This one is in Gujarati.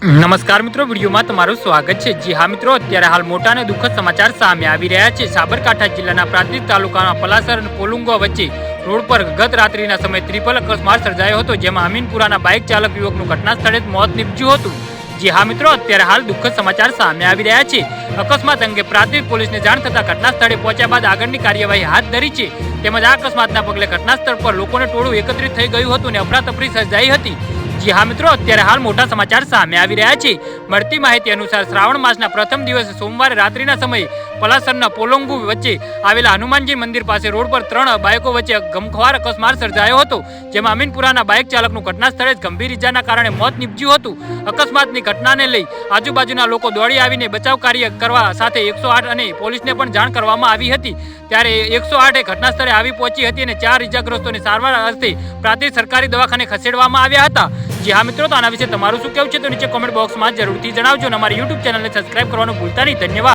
નમસ્કાર મિત્રો, વિડીયોમાં તમારું સ્વાગત છે. જી હા મિત્રો, અત્યારે હાલ મોટા અને દુઃખદ સમાચાર સામે આવી રહ્યા છે. સાબરકાંઠા જિલ્લાના પ્રાંતિક તાલુકાના પલાસર અને પોલુંગો વચ્ચે રોડ પર ગત રાત્રિના સમયે ત્રિપલ અકસ્માત સર્જાયો હતો, જેમાં અમીનપુરાના બાઇક ચાલક યુવકનું ઘટના સ્થળે જ મોત નીપજ્યું હતું. જી હા મિત્રો, અત્યારે હાલ દુઃખદ સમાચાર સામે આવી રહ્યા છે. અકસ્માત અંગે પ્રાંતિક પોલીસને જાણ થતાં ઘટના સ્થળે પહોંચ્યા બાદ આગળની કાર્યવાહી હાથ ધરી છે. તેમજ આ અકસ્માતના પગલે ઘટના સ્થળ પર લોકોને ટોળું એકત્રિત થઈ ગયું હતું અને અફરાતફરી સર્જાઈ હતી. જી હા મિત્રો, અત્યારે હાલ મોટા સમાચાર સામે આવી રહ્યા છે. મળતી માહિતી અનુસાર શ્રાવણ માસના પ્રથમ દિવસે સોમવારે રાત્રિના સમયે પલાસરના પોલોંગુ વચ્ચે આવેલા હનુમાનજી મંદિર પાસે રોડ પર ત્રણ બાઇકો વચ્ચે ગમખ્વાર અકસ્માત સર્જાયો હતો, જેમાં અમીનપુરાના બાઇક ચાલકનું ઘટના સ્થળે જ ગંભીર ઇજાના કારણે મોત નીપજ્યું હતું. અકસ્માતની ઘટનાને લઈ આજુબાજુના લોકો દોડી આવીને બચાવ કાર્ય કરવા સાથે એકસો આઠ અને પોલીસને પણ જાણ કરવામાં આવી હતી. ત્યારે એકસો આઠે ઘટના સ્થળે આવી પહોંચી હતી અને ચાર ઇજાગ્રસ્તોને સારવાર અર્થે પ્રાંતિક સરકારી દવાખાને ખસેડવામાં આવ્યા હતા. જી હા મિત્રો, તો આના વિશે તમારું શું કહેવું છે તો નીચે કોમેન્ટ બોક્સમાં જરૂરથી જણાવજો અને અમારી યુટ્યુબ ચેનલને સબસ્ક્રાઇબ કરવાનું ભૂલતા નહીં. ધન્યવાદ.